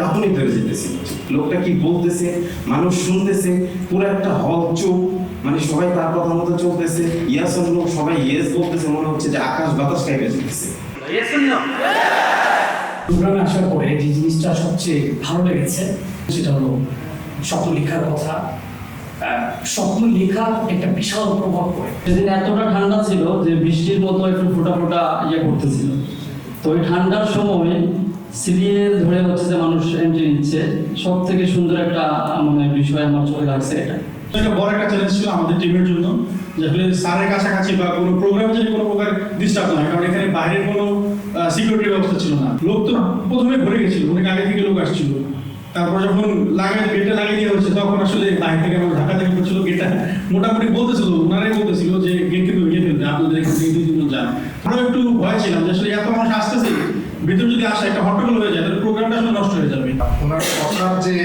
কাঁপুনি ধরে যেতেছে লোকটা কি বলতেছে? মানুষ শুনতেছে, পুরো একটা হল চোখ মানে সবাই তার কথা মতো চলতেছে। ইয়াসন লোক সবাই ইয়েস বলতেছে, মনে হচ্ছে যে আকাশ বাতাস খাইবে যেতেছে প্রোগ্রামে আসার পরে যে জিনিসটা সবচেয়ে ভালো লেগেছে, সেটা হলো স্বপ্ন লেখার কথা। স্বপ্ন লেখা একটা বিশাল প্রভাব পড়ে। সেদিন এতটা ঠান্ডা ছিল যে বৃষ্টির মতো একটু ফোটা ফোটা ইয়ে করতেছিল। তো ওই ঠান্ডার সময় সিরিয়াল ধরে হচ্ছে যে মানুষ এন্ট্রি নিচ্ছে সব থেকে সুন্দর একটা মানে বিষয় আমার চোখে লাগছে এটা। এটা বড় একটা চ্যালেঞ্জ ছিল আমাদের টিমের জন্য, যে আসলে স্যারের কাছাকাছি বা কোনো প্রোগ্রামে যদি কোনো প্রকার ডিস্টার্ব না কারণ এখানে বাইরের কোনো সিকিউরিটি ব্যবস্থা ছিল না। লোক তো প্রথমে গেছিল, অনেক আগে থেকে লোক আসছিল। তারপর যখন লাগাই গেটটা লাগিয়ে হচ্ছে তখন আসলে বাইরে থেকে আমার ঢাকা থেকে গেটটা মোটামুটি বলতেছিল, ওনারাই বলতেছিল যে গেট কিন্তু ফেলতে আপনাদের এখান থেকে যান। আমরা একটু ভয় ছিলাম যে আসলে এত মানুষ আসতেছে ভিতরে যদি আসে একটা হট্টগোল হয়ে যায়, তাহলে প্রোগ্রামটা আসলে নষ্ট হয়ে যাবে। ওনার কথার যে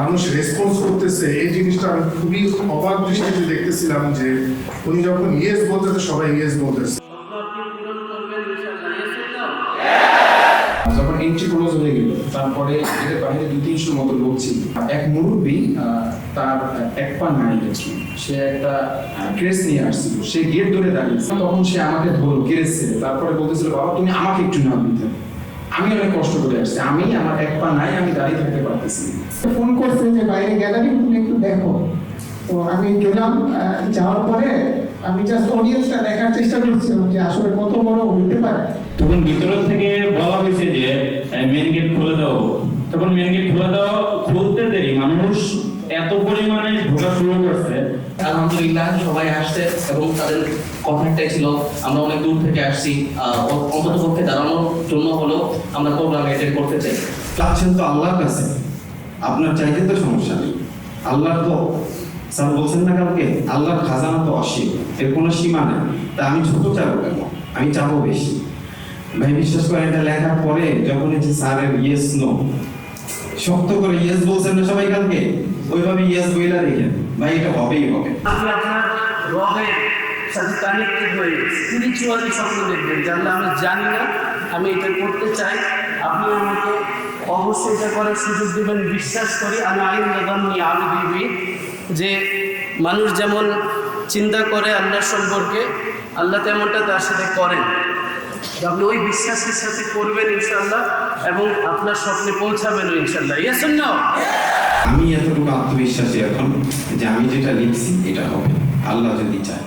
মানুষ রেসপন্স করতেছে, এই জিনিসটা আমি খুবই অবাক দৃষ্টিতে দেখতেছিলাম যে, উনি যখন ইয়েস বলতেছে, সবাই ইয়েস বলতেছে। এন্ট্রি ক্লোজ হয়ে গেল। তারপরে বাইরে দুই তিনশোর মতো লোক ছিল। এক মুরব্বী তার এক পা নাই গেছিল সে একটা ক্রেস নিয়ে আসছিল। সে গেট ধরে দাঁড়িয়েছে। তখন সে আমাকে ধরো ক্রেস তারপরে বলতেছিল, বাবা, তুমি আমাকে একটু নাম দিতে আমি অনেক কষ্ট করে আসছি। আমি আমার এক পা নাই, আমি দাঁড়িয়ে থাকতে পারতেছি। ফোন করছে যে, বাইরে গ্যালারি তুমি একটু দেখো। তো আমি গেলাম যাওয়ার পরে আমি জাস্ট অডিয়েন্সটা দেখার চেষ্টা করছিলাম যে, আসলে কত বড় হইতে পারে। তখন ভিতর থেকে বলা হয়েছে যে মেন গেট খুলে দাও। তখন মেন গেট খুলে দাও খুলতে দেরি। মানুষ এত পরিমাণে ঢোকা শুরু করছে। আলহামদুলিল্লাহ সবাই আসছে এবং তাদের কথা ছিল আমরা অনেক দূর থেকে আসছি অন্তত পক্ষে দাঁড়ানোর জন্য হলেও আমরা প্রোগ্রাম অ্যাটেন্ড করতে চাই। চাচ্ছেন তো আল্লাহর কাছে। আপনার চাইতে তো সমস্যা নেই। আল্লাহর তো স্যার বলছেন না কালকে আল্লাহর খাজানা তো অসীম এর কোনো সীমা নেই। তা আমি ছোট চাবো কেন? আমি চাবো বেশি। ভাই, বিশ্বাস করেন, এটা লেখার পরে যখন এই যে স্যারের ইয়েস নো শক্ত করে ইয়েস বলছেন না সবাই কালকে? ওইভাবে ইয়েস বইলা দেখেন। ভাই, এটা হবেই হবে। আমি আপনার রবের সাথে কানেক্টেড হয়ে স্পিরিচুয়ালি স্বপ্ন দেখবেন জানলে আমি জানি না, আমি এটা করতে চাই। আপনি আমাকে অবশ্যই এটা করার সুযোগ দেবেন, বিশ্বাস করি, আমি আইন দাদাম নিয়ে আমি দিবি যে মানুষ যেমন চিন্তা করে আল্লাহর সম্পর্কে, আল্লাহ তেমনটা তার সাথে করেন। আপনি ওই বিশ্বাসের সাথে করবেন ইনশাল্লাহ এবং আপনার স্বপ্নে পৌঁছাবেন ইনশাল্লাহ ইয়েস না আমি এতটুকু আত্মবিশ্বাসী এখন যে আমি যেটা লিখছি, এটা হবে। আল্লাহ যদি চায়।